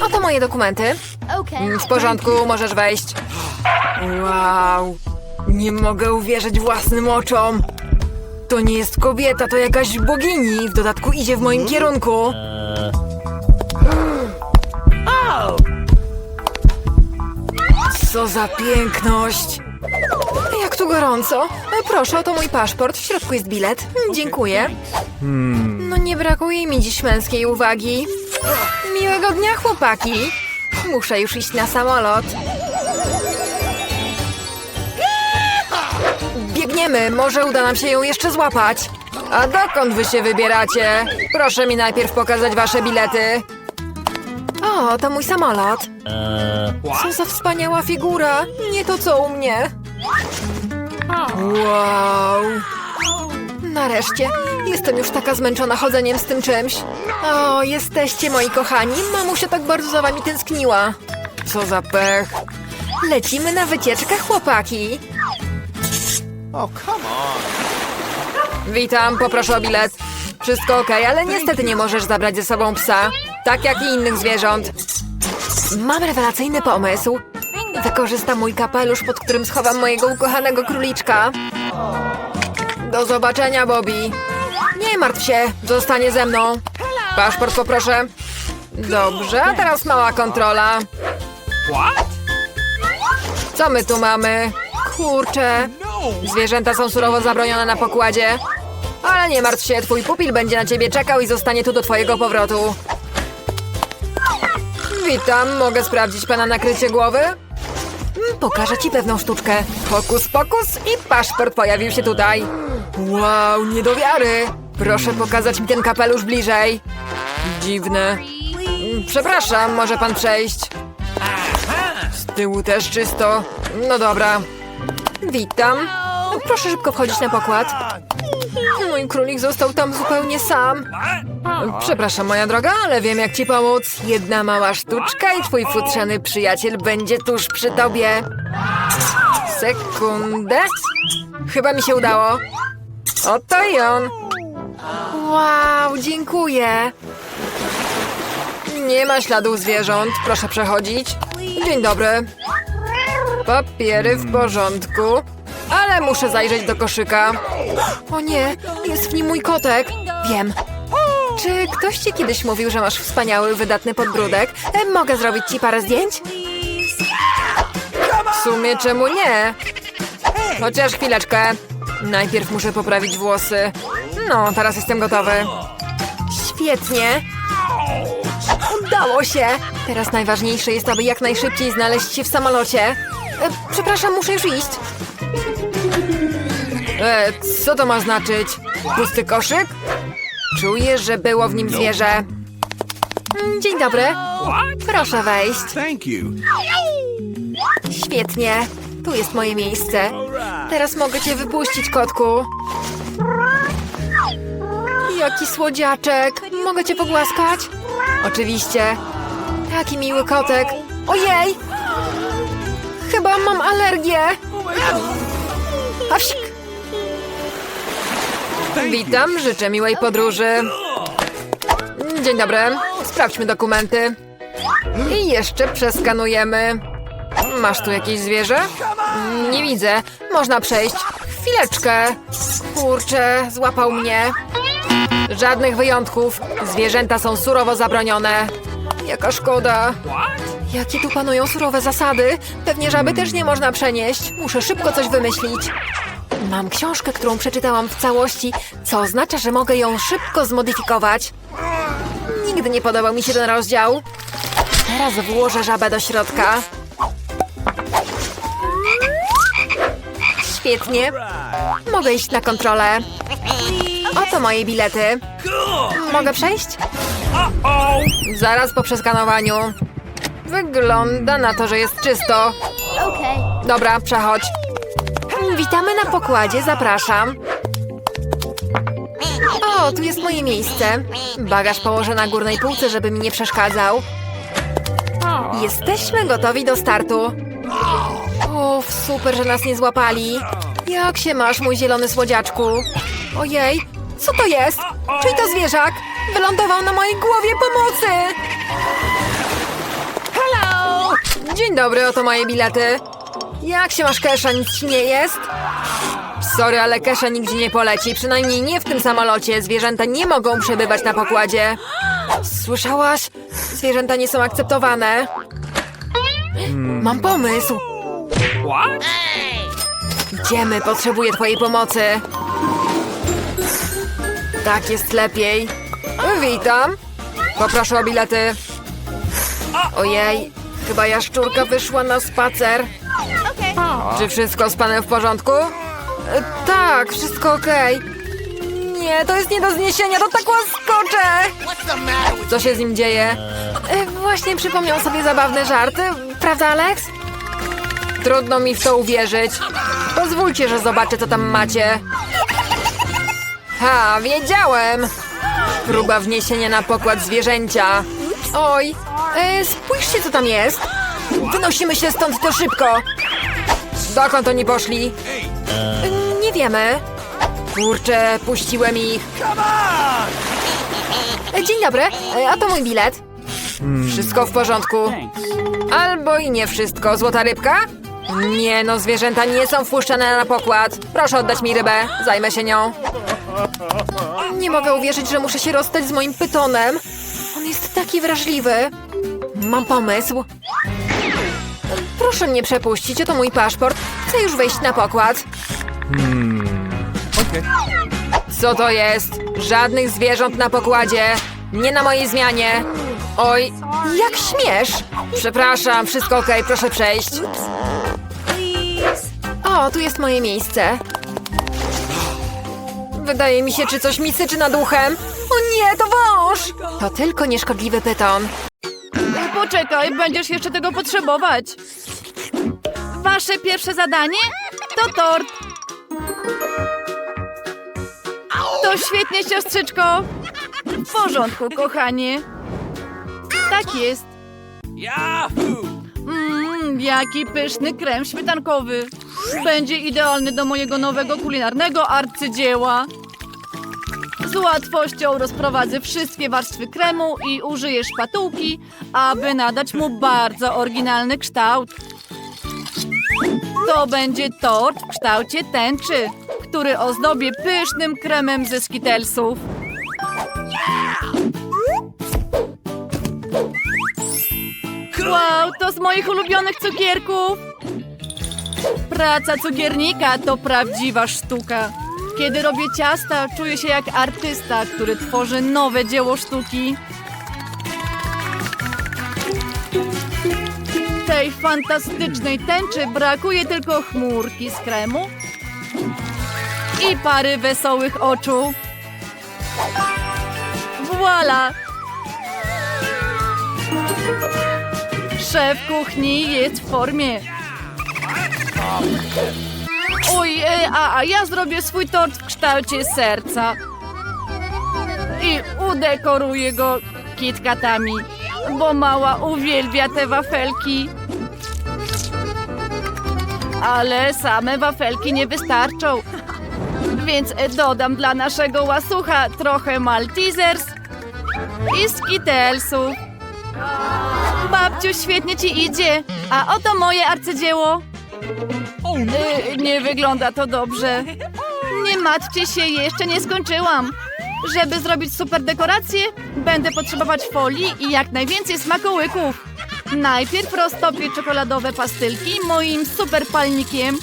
Oto moje dokumenty. W porządku, możesz wejść. Wow, nie mogę uwierzyć własnym oczom. To nie jest kobieta, to jakaś bogini. W dodatku idzie w moim kierunku. Co za piękność! Jak tu gorąco. Proszę, oto mój paszport. W środku jest bilet. Dziękuję. No nie brakuje mi dziś męskiej uwagi. Miłego dnia, chłopaki. Muszę już iść na samolot. Biegniemy, może uda nam się ją jeszcze złapać. A dokąd wy się wybieracie? Proszę mi najpierw pokazać wasze bilety. O, to mój samolot. Co za wspaniała figura. Nie to co u mnie. Wow. Nareszcie. Jestem już taka zmęczona chodzeniem z tym czymś. O, jesteście moi kochani. Mamusia tak bardzo za wami tęskniła. Co za pech. Lecimy na wycieczkę, chłopaki. Oh, come on. Witam, poproszę o bilet. Wszystko ok, ale niestety nie możesz zabrać ze sobą psa. Tak jak i innych zwierząt. Mam rewelacyjny pomysł. Wykorzystam mój kapelusz, pod którym schowam mojego ukochanego króliczka. Do zobaczenia, Bobby. Nie martw się, zostanie ze mną. Paszport poproszę. Dobrze, a teraz mała kontrola. Co my tu mamy? Kurczę. Zwierzęta są surowo zabronione na pokładzie. Ale nie martw się, twój pupil będzie na ciebie czekał i zostanie tu do twojego powrotu. Witam, mogę sprawdzić pana nakrycie głowy? Mm, Pokażę ci pewną sztuczkę. Pokus, pokus i paszport pojawił się tutaj. Wow, nie do wiary. Proszę pokazać mi ten kapelusz bliżej. Dziwne. Przepraszam, może pan przejść. Z tyłu też czysto. No dobra. Witam. Proszę szybko wchodzić na pokład. Mój królik został tam zupełnie sam. Przepraszam, moja droga, ale wiem jak ci pomóc. Jedna mała sztuczka i twój futrzany przyjaciel będzie tuż przy tobie. Sekundę. Chyba mi się udało. Oto i on. Wow, dziękuję. Nie ma śladów zwierząt. Proszę przechodzić. Dzień dobry. Papiery w porządku. Ale muszę zajrzeć do koszyka. O nie, jest w nim mój kotek. Wiem. Czy ktoś ci kiedyś mówił, że masz wspaniały, wydatny podbródek? E, Mogę zrobić ci parę zdjęć? W sumie czemu nie? Chociaż chwileczkę. Najpierw muszę poprawić włosy. No, teraz jestem gotowy. Świetnie. Udało się! Teraz najważniejsze jest, aby jak najszybciej znaleźć się w samolocie. E, przepraszam, muszę już iść. E, co to ma znaczyć? Pusty koszyk? Czuję, że było w nim zwierzę. Mm, Dzień dobry. Proszę wejść. Świetnie. Tu jest moje miejsce. Teraz mogę cię wypuścić, kotku. Jaki słodziaczek. Mogę cię pogłaskać? Oczywiście. Taki miły kotek. Ojej! Chyba mam alergię. Awsik. Witam, życzę miłej podróży. Dzień dobry. Sprawdźmy dokumenty. I jeszcze przeskanujemy. Masz tu jakieś zwierzę? Nie widzę. Można przejść. Chwileczkę. Kurczę, złapał mnie. Żadnych wyjątków. Zwierzęta są surowo zabronione. Jaka szkoda. Jakie tu panują surowe zasady. Pewnie żaby też nie można przenieść. Muszę szybko coś wymyślić. Mam książkę, którą przeczytałam w całości, co oznacza, że mogę ją szybko zmodyfikować. Nigdy nie podobał mi się ten rozdział. Teraz włożę żabę do środka. Świetnie. Mogę iść na kontrolę. Oto moje bilety. Mogę przejść? Zaraz po przeskanowaniu. Wygląda na to, że jest czysto. Dobra, przechodź. Witamy na pokładzie, zapraszam. O, tu jest moje miejsce. Bagaż położę na górnej półce, żeby mi nie przeszkadzał. Jesteśmy gotowi do startu. Uff, super, że nas nie złapali. Jak się masz, mój zielony słodziaczku? Ojej, co to jest? Czyj to zwierzak? Wylądował na mojej głowie pomocy! Dzień dobry, oto moje bilety. Jak się masz, Kesha? Nic ci nie jest? Sorry, ale Kesha nigdzie nie poleci. Przynajmniej nie w tym samolocie. Zwierzęta nie mogą przebywać na pokładzie. Słyszałaś? Zwierzęta nie są akceptowane. Mam pomysł. What? Idziemy, potrzebuję twojej pomocy. Tak jest lepiej. Witam. Poproszę o bilety. Ojej, chyba jaszczurka wyszła na spacer. Czy wszystko z panem w porządku? E, tak, wszystko okej. Nie, to jest nie do zniesienia, to tak łaskocze! Co się z nim dzieje? E, właśnie przypomniał sobie zabawne żarty, prawda, Alex? Trudno mi w to uwierzyć. Pozwólcie, że zobaczę, co tam macie. Ha, wiedziałem! Próba wniesienia na pokład zwierzęcia. Oj, e, spójrzcie, co tam jest. Wynosimy się stąd to szybko. Dokąd oni poszli? E, Nie wiemy. Kurczę, puściłem ich. E, Dzień dobry, e, a to mój bilet. Wszystko w porządku. Albo i nie wszystko. Złota rybka? Nie no, zwierzęta nie są wpuszczane na pokład. Proszę oddać mi rybę, zajmę się nią. Nie mogę uwierzyć, że muszę się rozstać z moim pytonem. On jest taki wrażliwy. Mam pomysł. Proszę mnie przepuścić, oto mój paszport. Chcę już wejść na pokład. Co to jest? Żadnych zwierząt na pokładzie. Nie na mojej zmianie. Oj, jak śmiesz? Przepraszam, wszystko okej, proszę przejść. O, tu jest moje miejsce. Wydaje mi się, czy coś mi syczy nad uchem. O nie, to wąż! To tylko nieszkodliwy pyton. Poczekaj, będziesz jeszcze tego potrzebować. Wasze pierwsze zadanie to tort. To świetnie, siostrzyczko. W porządku, kochanie. Tak jest. Mmm, jaki pyszny krem śmietankowy. Będzie idealny do mojego nowego kulinarnego arcydzieła. Z łatwością rozprowadzę wszystkie warstwy kremu i użyję szpatułki, aby nadać mu bardzo oryginalny kształt. To będzie tort w kształcie tęczy, który ozdobię pysznym kremem ze skitelsów. Wow, to z moich ulubionych cukierków! Praca cukiernika to prawdziwa sztuka. Kiedy robię ciasta, czuję się jak artysta, który tworzy nowe dzieło sztuki. Tej fantastycznej tęczy brakuje tylko chmurki z kremu i pary wesołych oczu. Voila! Szef kuchni jest w formie. Oj, e, a, a ja zrobię swój tort w kształcie serca. I udekoruję go kitkatami, bo mała uwielbia te wafelki. Ale same wafelki nie wystarczą. Więc e, dodam dla naszego łasucha trochę Maltesers i Skittlesów. Babciu, świetnie ci idzie. A oto moje arcydzieło. Nie wygląda to dobrze. Nie martwcie się, jeszcze nie skończyłam. Żeby zrobić super dekorację, będę potrzebować folii i jak najwięcej smakołyków. Najpierw roztopię czekoladowe pastylki moim super palnikiem.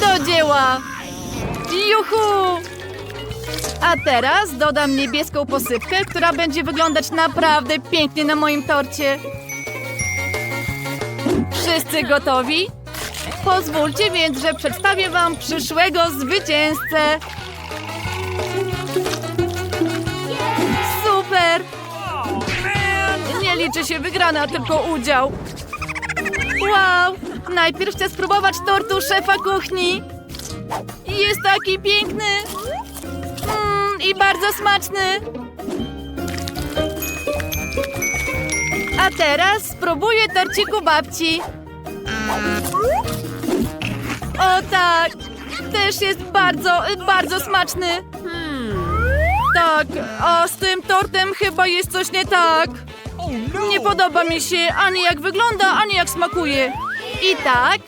Do dzieła! Juhu! A teraz dodam niebieską posypkę, która będzie wyglądać naprawdę pięknie na moim torcie. Wszyscy gotowi? Pozwólcie więc, że przedstawię wam przyszłego zwycięzcę. Super! Nie liczy się wygrana, tylko udział. Wow! Najpierw chcę spróbować tortu szefa kuchni. Jest taki piękny. Mm, I bardzo smaczny. A teraz spróbuję torciku babci. O tak! Też jest bardzo, bardzo smaczny. Tak, a z tym tortem chyba jest coś nie tak. Nie podoba mi się ani jak wygląda, ani jak smakuje. I tak,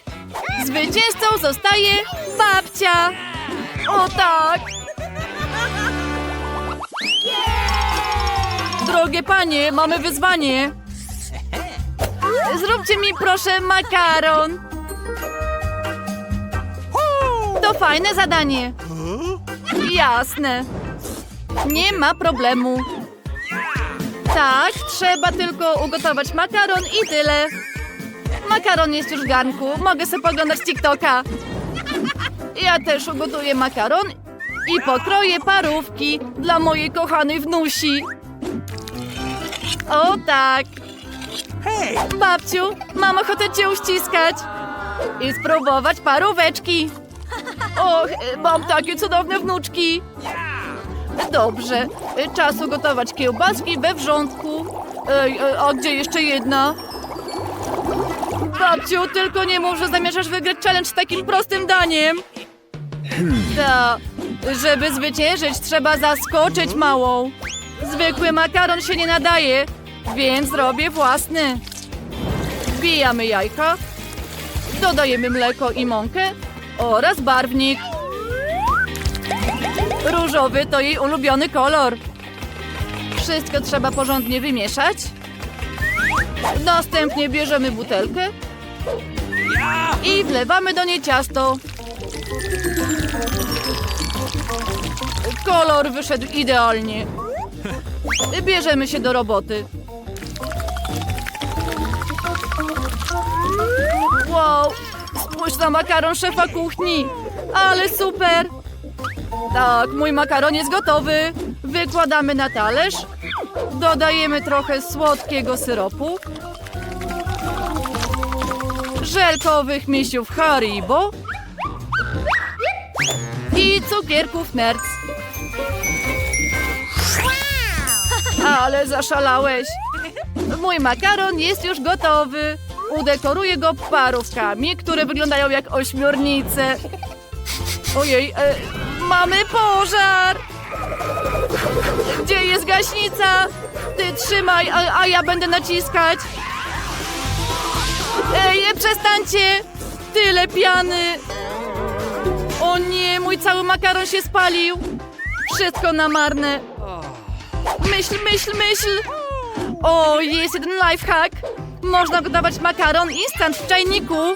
zwycięzcą zostaje babcia. O tak! Drogie panie, mamy wyzwanie. Zróbcie mi proszę makaron. To fajne zadanie. Jasne. Nie ma problemu. Tak, trzeba tylko ugotować makaron i tyle. Makaron jest już w garnku. Mogę sobie poglądać TikToka. Ja też ugotuję makaron i pokroję parówki dla mojej kochanej wnusi. O tak. Babciu, mam ochotę cię uściskać i spróbować paróweczki. Och, mam takie cudowne wnuczki. Dobrze, czas ugotować kiełbaski we wrzątku. Ej, e, a gdzie jeszcze jedna? Babciu, tylko nie mów, że zamierzasz wygrać challenge z takim prostym daniem. Ta, żeby zwyciężyć, trzeba zaskoczyć małą. Zwykły makaron się nie nadaje, więc zrobię własny. Wbijamy jajka, dodajemy mleko i mąkę oraz barwnik. Różowy to jej ulubiony kolor. Wszystko trzeba porządnie wymieszać. Następnie bierzemy butelkę i wlewamy do niej ciasto. Kolor wyszedł idealnie. Bierzemy się do roboty. Wow, spójrz na makaron szefa kuchni. Ale super. Tak, mój makaron jest gotowy. Wykładamy na talerz. Dodajemy trochę słodkiego syropu. Żelkowych misiów Haribo. I cukierków Nerds. Ale zaszalałeś. Mój makaron jest już gotowy. Udekoruję go parówkami, które wyglądają jak ośmiornice. Ojej, e, mamy pożar! Gdzie jest gaśnica? Ty trzymaj, a, a ja będę naciskać. Ej, przestańcie! Tyle piany! O nie, mój cały makaron się spalił. Wszystko na marne. Myśl, myśl, myśl! O, jest jeden lifehack. Można gotować makaron instant w czajniku.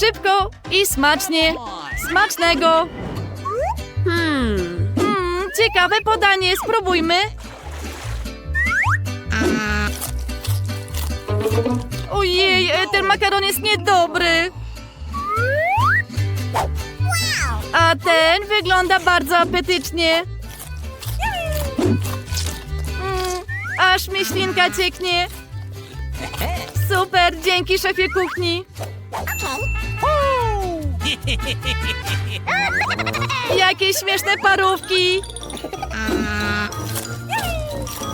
Szybko i smacznie. Smacznego! Hmm, ciekawe podanie, spróbujmy. Ojej, e, ten makaron jest niedobry. A ten wygląda bardzo apetycznie. Aż mi ślinka cieknie. Super, dzięki szefie kuchni. Jakie śmieszne parówki!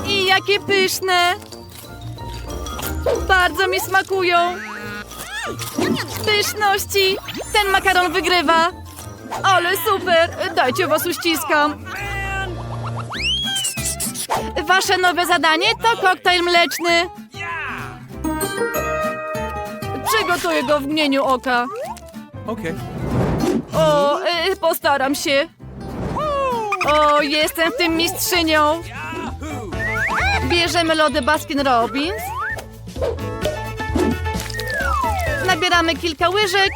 I jakie pyszne! Bardzo mi smakują! Pyszności! Ten makaron wygrywa! Ale super! Dajcie was uściskam! Wasze nowe zadanie to koktajl mleczny. Przygotuję go w mgnieniu oka. Okay. O, y, postaram się. O, jestem w tym mistrzynią. Bierzemy lody Baskin Robbins. Nabieramy kilka łyżek.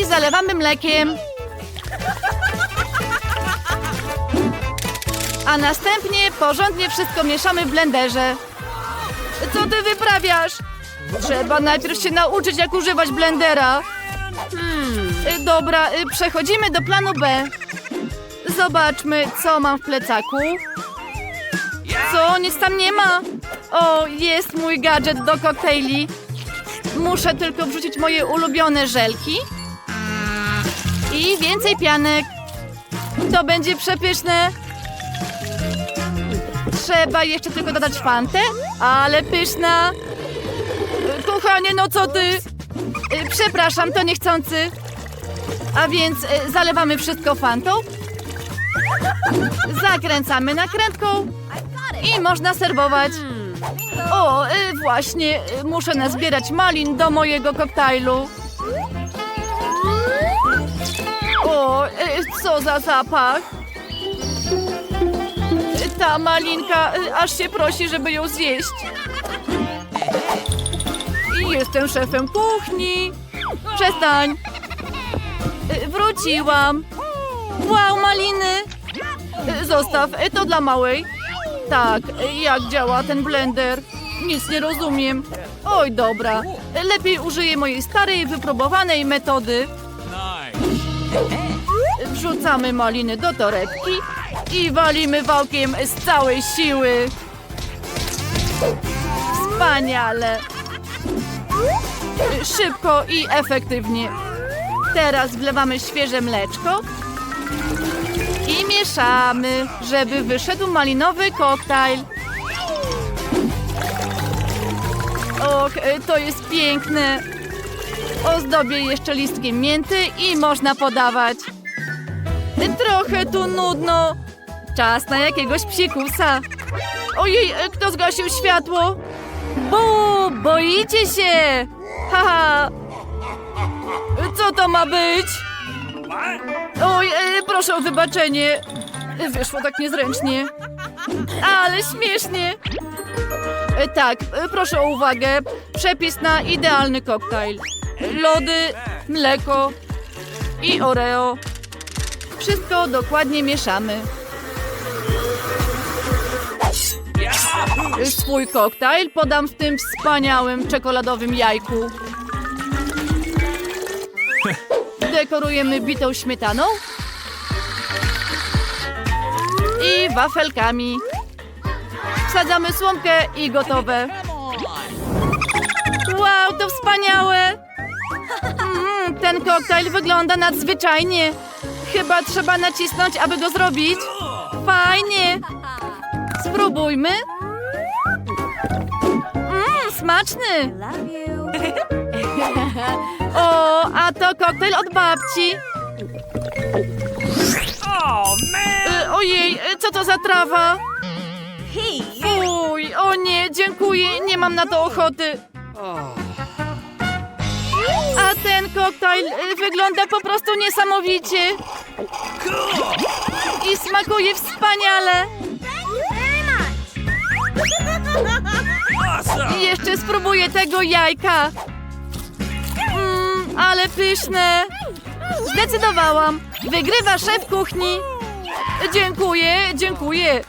I zalewamy mlekiem. A następnie porządnie wszystko mieszamy w blenderze. Co ty wyprawiasz? Trzeba najpierw się nauczyć, jak używać blendera. Y, Dobra, y, przechodzimy do planu B. Zobaczmy, co mam w plecaku. Co? Nic tam nie ma. O, jest mój gadżet do koktajli. Muszę tylko wrzucić moje ulubione żelki. I więcej pianek. To będzie przepyszne. Trzeba jeszcze tylko dodać fantę, ale pyszna. Kochanie, no co ty? Y, Przepraszam, to niechcący. A więc y, zalewamy wszystko fantą Zakręcamy nakrętką i można serwować. O, y, właśnie, muszę nazbierać malin do mojego koktajlu. O, co za zapach. Ta malinka y, aż się prosi, żeby ją zjeść. I jestem szefem kuchni. Przestań. Y, Wróciłam. Wow, maliny. Y, Zostaw, to dla małej. Tak, jak działa ten blender? Nic nie rozumiem. Oj, dobra. Lepiej użyję mojej starej, wypróbowanej metody. Wrzucamy maliny do torebki i walimy wałkiem z całej siły. Wspaniale. Szybko i efektywnie. Teraz wlewamy świeże mleczko i mieszamy, żeby wyszedł malinowy koktajl. Och, to jest piękne. Ozdobię jeszcze listkiem mięty i można podawać. Trochę tu nudno. Czas na jakiegoś psikusa. Ojej, e, kto zgasił światło? Bu, boicie się! Haha! Co to ma być? Oj, e, proszę o wybaczenie. E, Wyszło tak niezręcznie. Ale śmiesznie. E, Tak, e, proszę o uwagę. Przepis na idealny koktajl. Lody, mleko i Oreo. Wszystko dokładnie mieszamy. Swój koktajl podam w tym wspaniałym czekoladowym jajku. Dekorujemy bitą śmietaną i wafelkami. Wsadzamy słomkę i gotowe. Wow, to wspaniałe! Mm, ten koktajl wygląda nadzwyczajnie. Chyba trzeba nacisnąć, aby go zrobić. Fajnie! Spróbujmy. Smaczny! O, a to koktajl od babci. Oh! Y, ojej, y, co to za trawa? Fuj, o nie, dziękuję, nie mam na to ochoty. A ten koktajl y, wygląda po prostu niesamowicie i smakuje wspaniale. Jeszcze spróbuję tego jajka. Mmm, ale pyszne. Zdecydowałam. Wygrywa szef kuchni. Dziękuję, dziękuję.